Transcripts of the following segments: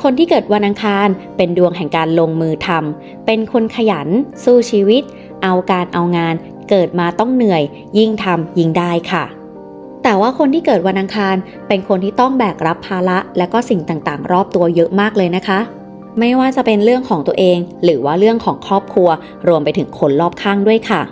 คนที่เกิดวันอังคารเป็นดวงแห่งการลงมือทำ เป็นคนขยัน สู้ชีวิต เอาการเอางาน เกิดมาต้องเหนื่อย ยิ่งทำยิ่งได้ค่ะ แต่ว่าคนที่เกิดวันอังคารเป็นคนที่ต้องแบกรับภาระและก็สิ่งต่างๆ รอบตัวเยอะมากเลยนะคะ ไม่ว่าจะเป็นเรื่องของตัวเอง หรือว่าเรื่องของครอบครัว รวมไปถึงคนรอบข้างด้วยค่ะ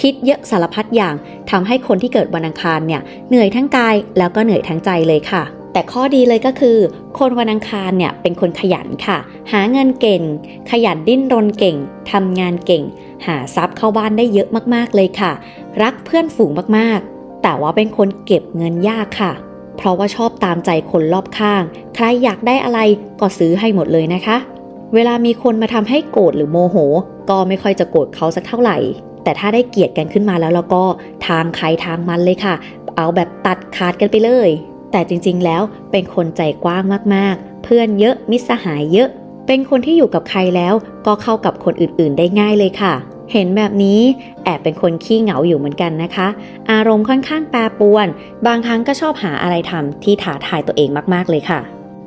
คิดเยอะสารพัดอย่างทำให้คนที่เกิดวันอังคารเนี่ยเหนื่อยทั้งกายแล้วก็เหนื่อยทั้งใจเลยค่ะ แต่ข้อดีเลยก็คือ คนวันอังคารเนี่ยเป็นคนขยันค่ะ หาเงินเก่ง ขยันดิ้นรนเก่งทำงานเก่ง หาทรัพย์เข้าบ้านได้เยอะมากๆเลยค่ะ รักเพื่อนฝูงมากๆ แต่ว่าเป็นคนเก็บเงินยากค่ะ เพราะว่าชอบตามใจคนรอบข้าง ใครอยากได้อะไรก็ซื้อให้หมดเลยนะคะ เวลามีคนมาทำให้โกรธหรือโมโห ก็ไม่ค่อยจะโกรธเขาสักเท่าไหร่ แต่ถ้าได้เกลียดกันขึ้นมาแล้วแล้วก็ทางใครทางมันเลยค่ะ เอาแบบตัดขาดกันไปเลย แต่จริงๆแล้วเป็นคนใจกว้างมากๆ เพื่อนเยอะมิตรสหายเยอะ เป็นคนที่อยู่กับใครแล้วก็เข้ากับคนอื่นๆ ได้ง่ายเลยค่ะ เห็นแบบนี้แอบเป็นคนขี้เหงาอยู่เหมือนกันนะคะ อารมณ์ค่อนข้างแปรปรวน บางครั้งก็ชอบหาอะไรทำที่ท้าทายตัวเองมากๆเลยค่ะ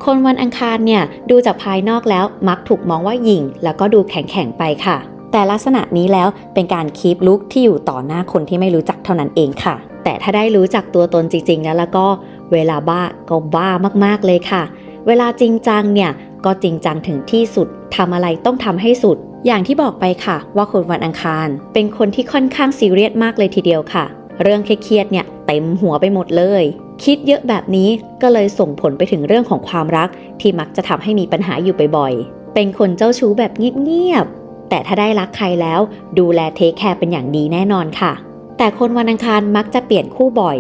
คนวันอังคารเนี่ยดูจากภายนอกแล้วมักถูกมองว่าหยิ่ง แล้วก็ดูแข็งๆไปค่ะ แต่ลักษณะนี้แล้วเป็นการคีปลุกที่อยู่ต่อหน้าคนที่ไม่รู้จักเท่านั้นเองค่ะ แต่ถ้าได้รู้จักตัวตนจริงๆ แล้วแล้วก็ เวลาบ้าก็บ้ามากๆเลยค่ะ เวลาจริงจังเนี่ยก็จริงจังถึงที่สุดทำอะไรต้องทำให้สุด อย่างที่บอกไปค่ะ ว่าคนวันอังคาร เป็นคนที่ค่อนข้างซีเรียสมากเลยทีเดียวค่ะ เรื่องเครียดเนี่ยเต็มหัวไปหมดเลย คิดเยอะแบบนี้ก็เลยส่งผลไปถึงเรื่องของความรัก ที่มักจะทำให้มีปัญหาอยู่บ่อยๆ เป็นคนเจ้าชู้แบบเงียบๆ แต่ถ้าได้รักใครแล้ว ดูแลเทคแคร์เป็นอย่างดีแน่นอนค่ะ แต่คนวันอังคารมักจะเปลี่ยนคู่บ่อย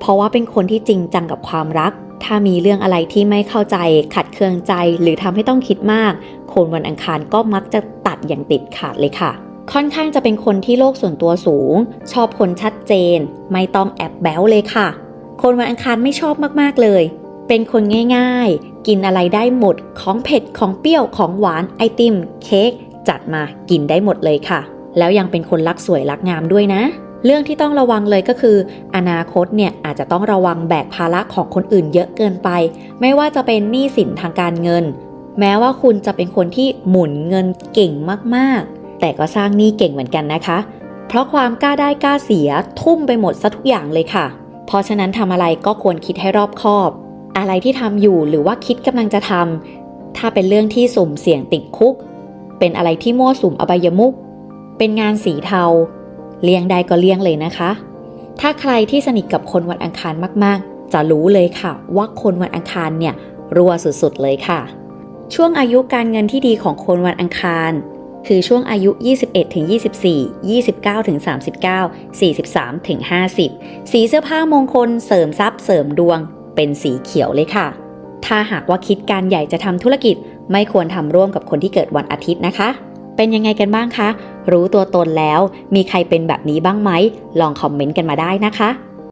เพราะว่าเป็นคนที่จริงจังกับความรัก ถ้ามีเรื่องอะไรที่ไม่เข้าใจ ขัดเคืองใจ หรือทำให้ต้องคิดมาก คนวันอังคารก็มักจะตัดอย่างติดขาดเลยค่ะ ค่อนข้างจะเป็นคนที่โลกส่วนตัวสูง ชอบคนชัดเจน ไม่ต้องแอบแบ๊วเลยค่ะ คนวันอังคารไม่ชอบมากๆเลยเป็นคนง่ายๆ กินอะไรได้หมด ของเผ็ด ของเปรี้ยว ของหวาน ไอติม เค้ก จัดมา กินได้หมดเลยค่ะ แล้วยังเป็นคนรักสวยรักงามด้วยนะ เรื่องที่ต้องระวังเลยก็คือ อนาคตเนี่ยอาจจะต้องระวังแบกภาระของคนอื่นเยอะเกินไป ไม่ว่าจะเป็นหนี้สินทางการเงิน แม้ว่าคุณจะเป็นคนที่หมุนเงินเก่งมากๆ แต่ก็สร้างหนี้เก่งเหมือนกันนะคะ เพราะความกล้าได้กล้าเสียทุ่มไปหมดซะทุกอย่างเลยค่ะ เพราะฉะนั้นทำอะไรก็ควรคิดให้รอบคอบ อะไรที่ทำอยู่หรือว่าคิดกำลังจะทำถ้าเป็นเรื่องที่สุ่มเสี่ยงติดคุก เป็นอะไรที่มั่วสุมอบายมุก เป็นงานสีเทา เลี่ยงได้ก็เลี่ยงเลยนะคะ ถ้าใครที่สนิทกับคนวันอังคารมากๆ จะรู้เลยค่ะ ว่าคนวันอังคารเนี่ยรัวสุดๆเลยค่ะ ช่วงอายุการเงินที่ดีของคนวันอังคาร คือช่วงอายุ 21 ถึง 24 29 ถึง 39 43 ถึง 50 สีเสื้อผ้ามงคลเสริมทรัพย์เสริมดวง เป็นสีเขียวเลยค่ะ ถ้าหากว่าคิดการใหญ่จะทำธุรกิจไม่ควรทำร่วมกับคนที่เกิดวันอาทิตย์นะคะ เป็นยังไงกันบ้างคะ รู้ตัวตนแล้ว มีใครเป็นแบบนี้บ้างไหม ลองคอมเมนต์กันมาได้นะคะ